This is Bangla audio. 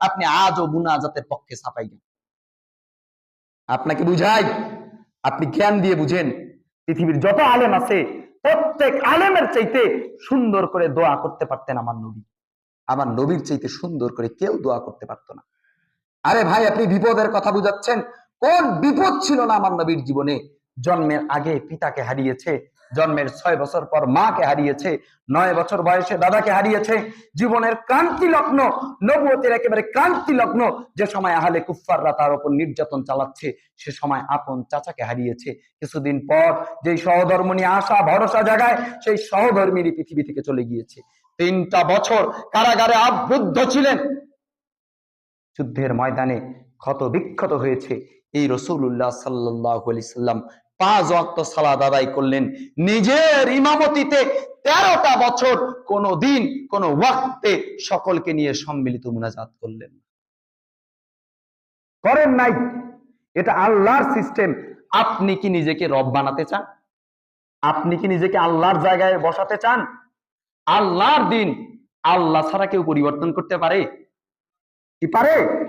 আপনি আজও মুনাজাতের পক্ষে সাফাই গান আপনাকে বুঝাই, আপনি জ্ঞান দিয়ে বুঝেন, পৃথিবীর যত আলেম আছে, প্রত্যেক আলেমের চাইতে সুন্দর করে দোয়া করতে পারতেন আমার নবী। আমার নবীর চাইতে সুন্দর করে কেউ দোয়া করতে পারতো না। আরে ভাই, আপনি বিপদের কথা বুঝাচ্ছেন? কোন বিপদ ছিল না আমার নবীর জীবনে? জন্মের আগে পিতাকে হারিয়েছে জন্মের ছয় বছর পর মাকে হারিয়েছে, নয় বছর বয়সে দাদাকে হারিয়েছে। জীবনের ক্রান্তি লগ্ন, নবুয়তের একেবারে ক্রান্তি লগ্ন, যে সময় আহলে কুফাররা তার উপর নির্যাতন চালাচ্ছে, সে সময় আপন চাচাকে হারিয়েছে। কিছুদিন পর যেই সহধর্ম নিয়ে আশা ভরসা জাগায়, সেই সহধর্মীরই পৃথিবী থেকে চলে গিয়েছে। তিনটা বছর কারাগারে আবদ্ধ ছিলেন। যুদ্ধের ময়দানে ক্ষত বিক্ষত হয়েছে এই রসুল্লাহ সাল্লাহ সাল্লাম। পাঁচ অক্ত সালাদ আদায় করলেন। নিজের ইমামতিতে তেরোটা বছর কোন দিন, কোন ওয়াক্তে সকলকে নিয়ে সম্মিলিত মুনাজাত করলেন করেন নাই। এটা আল্লাহর সিস্টেম আপনি কি নিজেকে রব বানাতে চান? আপনি কি নিজেকে আল্লাহর জায়গায় বসাতে চান? আল্লাহর দিন আল্লাহ ছাড়া কেউ পরিবর্তন করতে পারে? কি পারে?